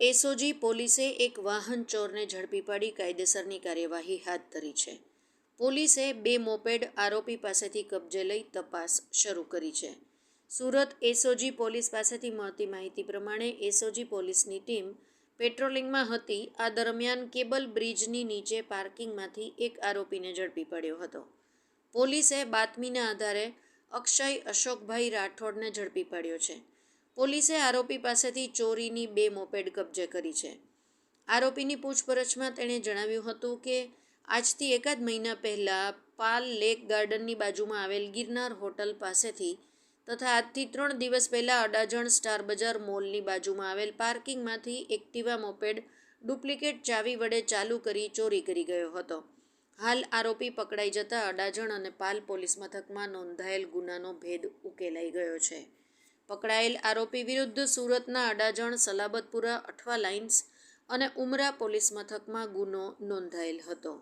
SOG પોલીસે એક વાહન ચોરને ઝડપી પાડી કાયદેસરની કાર્યવાહી હાથ ધરી છે. પોલીસે બે મોપેડ આરોપી પાસેથી કબજે લઈ તપાસ શરૂ કરી છે. સુરત એસઓજી પોલીસ પાસેથી મળતી માહિતી પ્રમાણે એસઓજી પોલીસની ટીમ પેટ્રોલિંગમાં હતી. આ દરમિયાન કેબલ બ્રિજની નીચે પાર્કિંગમાંથી એક આરોપીને ઝડપી પડ્યો હતો. પોલીસે બાતમીના આધારે અક્ષય અશોકભાઈ રાઠોડને ઝડપી પાડ્યો છે. પોલીસે આરોપી પાસેથી ચોરીની બે મોપેડ કબજે કરી છે. આરોપીની પૂછપરછમાં તેણે જણાવ્યું હતું કે, આજથી એકાદ મહિના પહેલાં પાલ લેક ગાર્ડનની બાજુમાં આવેલ ગિરનાર હોટલ પાસેથી તથા આજથી ત્રણ દિવસ પહેલાં અડાજણ સ્ટાર બજાર મોલની બાજુમાં આવેલ પાર્કિંગમાંથી એક્ટિવા મોપેડ ડુપ્લિકેટ ચાવી વડે ચાલુ કરી ચોરી કરી ગયો હતો. હાલ આરોપી પકડાઈ જતા અડાજણ અને પાલ પોલીસ મથકમાં નોંધાયેલ ગુનાનો ભેદ ઉકેલાઈ ગયો છે. પકડાયેલ આરોપી વિરુદ્ધ સુરતના અડાજણ, સલાબતપુરા, અઠવા લાઇન્સ અને ઉમરા પોલીસ મથકમાં ગુનો નોંધાયેલ હતો.